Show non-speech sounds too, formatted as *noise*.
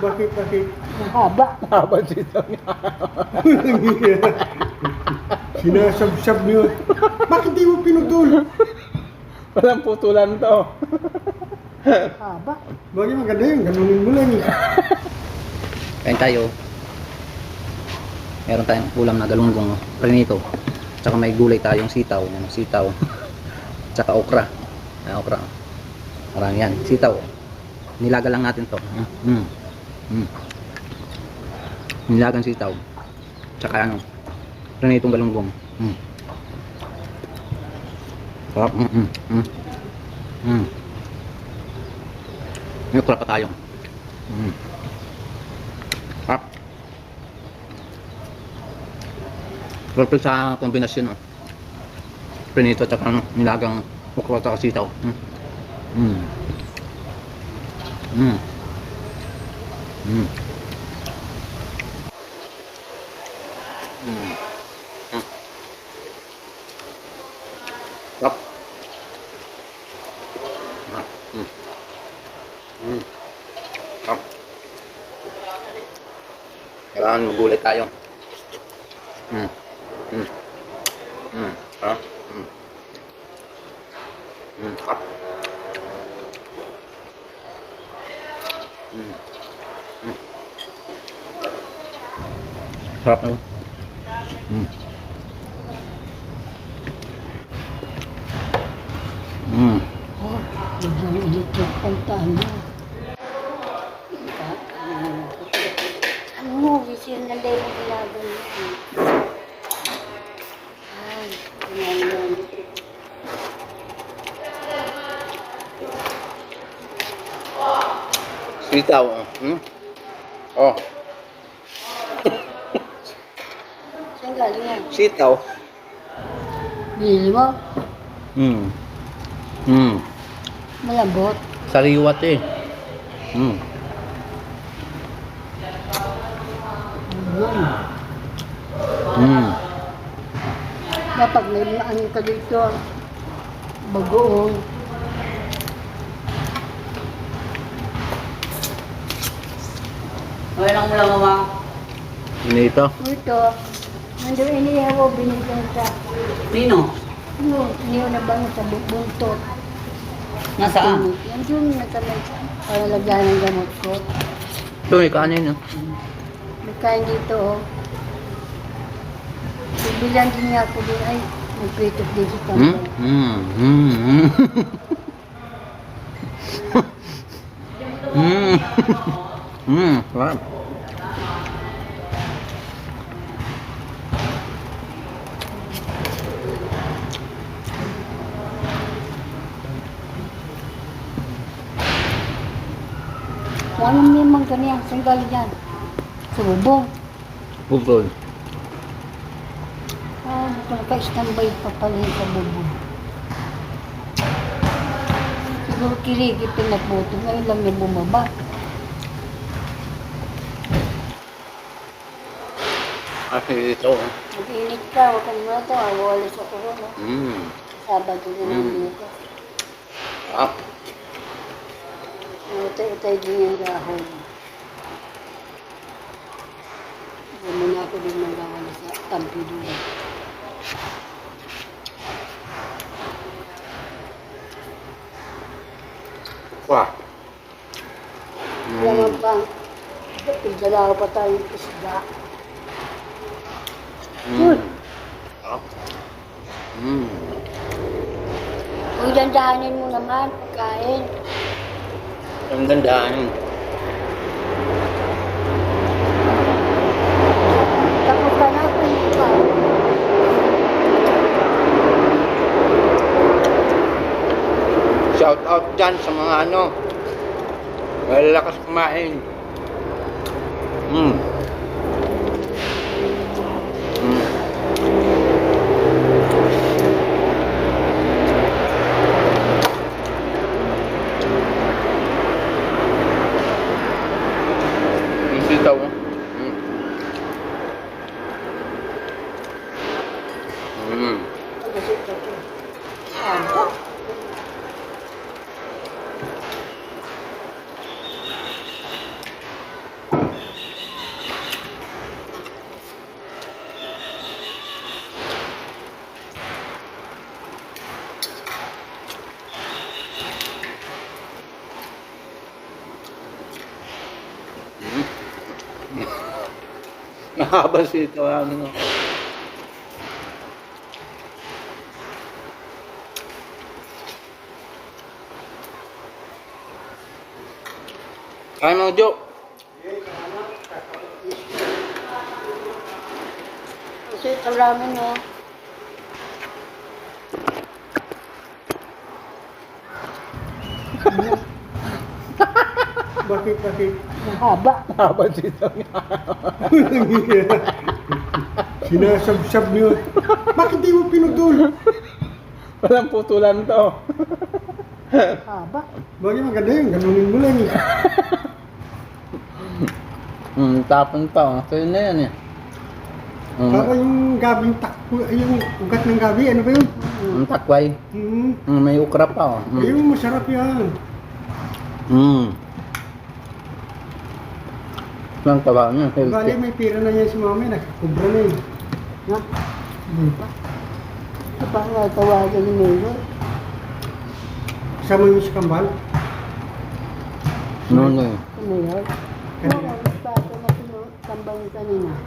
Bakit, bakit? Haba. Haba sitaw niya. *laughs* Sinasab-sab niyo. Bakit di mo pinutol? Walang putulan to. Haba. Bagay maganda yun, ganunin mo lang eh. Kain tayo. Meron tayong ulam na galunggong prinito. Tsaka may gulay tayong sitaw. Sitaw. *laughs* Tsaka okra. Yan, okra. Marami yan. Sitaw. Nilaga lang natin to. Mm. Mm. Nilagang sitaw. Tsaka ano, prinitong galunggong. Mm. Sarap. Mm. Mm. Mm. Mm. May pa tayo. Mm. Sarap. Perfect sa kombinasyon. Oh. Prinito at ano, nilagang okra at sitaw. Mm. Mm. Mm. Mm. Mm. Ah, Mm. Mm. Sarap. Kailangan magulit tayo. Mm. Mm. Mm. Ha? Mm. Mm. Sarap. Sarap na. Mm. Mm. Init yung puntahan mo. Ano mo. Ay, ganyan. Sitaw. oh. Hmm? Oh, Saan galing yan? sitaw. Binili mo? Hmm. Hmm. Malambot. Sariwat eh. Hmm. Yun. Hmm. Kapag may mga ano ka dito, bagoong. Walang mula mama. Nito. Ito, nandun inihaw ko binigyan sa, Nino? ano, inihaw na bang sa bu- buntot. Nasaan? Yan yung nasa may palalagyan ng gamot ko. Ito may kanin. Oh. Nagkain dito, oh. Bibilan din niya ako din, ay, nagpitok din si Hmm? Tanda. Hmm. Hmm. Hmm. *laughs* Hmm. Hmm. Sarap. Walang memang ganyan, saan galing yan? Sa bubong. Bubol. Ah, naka-standby pa pala yun sa bubong. Siguro kirigit yung nagbuto, ngayon lang niya bumaba. Kasi ito. oh. Mag-init ka, huwag kang muna ito, awali sa corona. Hmm. Sabado din Mm. ang dito. Sarap. Utay-utay din yung dahon. Huwag mo na ako din magkakala sa tampi doon. Wah. Hmm. nga pa, pigdala pa tayong isda. Sarap. Hmm. Kung dandahanin mo naman, pagkain. Ang kung ka. Shout out dyan sa mga ano. Malalakas kumain. Hmm. كاملة بسيطة يا عم Kaya mo, Jo. Kasi ito ramen oh. Bakit, bakit? Mahaba. Mahaba sitaw niya. *laughs* Sinasab-sab niyo. Bakit di mo pinutol? Walang putulan to. Haba. Bagay maganda yun, ganunin mo lang eh. *laughs* Hmm, tapon pa. Oh. Sa'yo na yan eh. Hmm, Para yung gabing takbo, yung ugat ng gabi, ano ba yun? ang takway. Hmm, Hmm, may ukra pa. Oh. Hmm. ayun, masarap yan. Hmm. Ang taba niya. Bali, Healthy. may pira na yan si mami, nakakubra na eh. Na, Hmm. ito pa nga tawagan ni Mayor. Kasama yung si Kambal. No, no. Si Mayor. Kanina. Tambang kanina.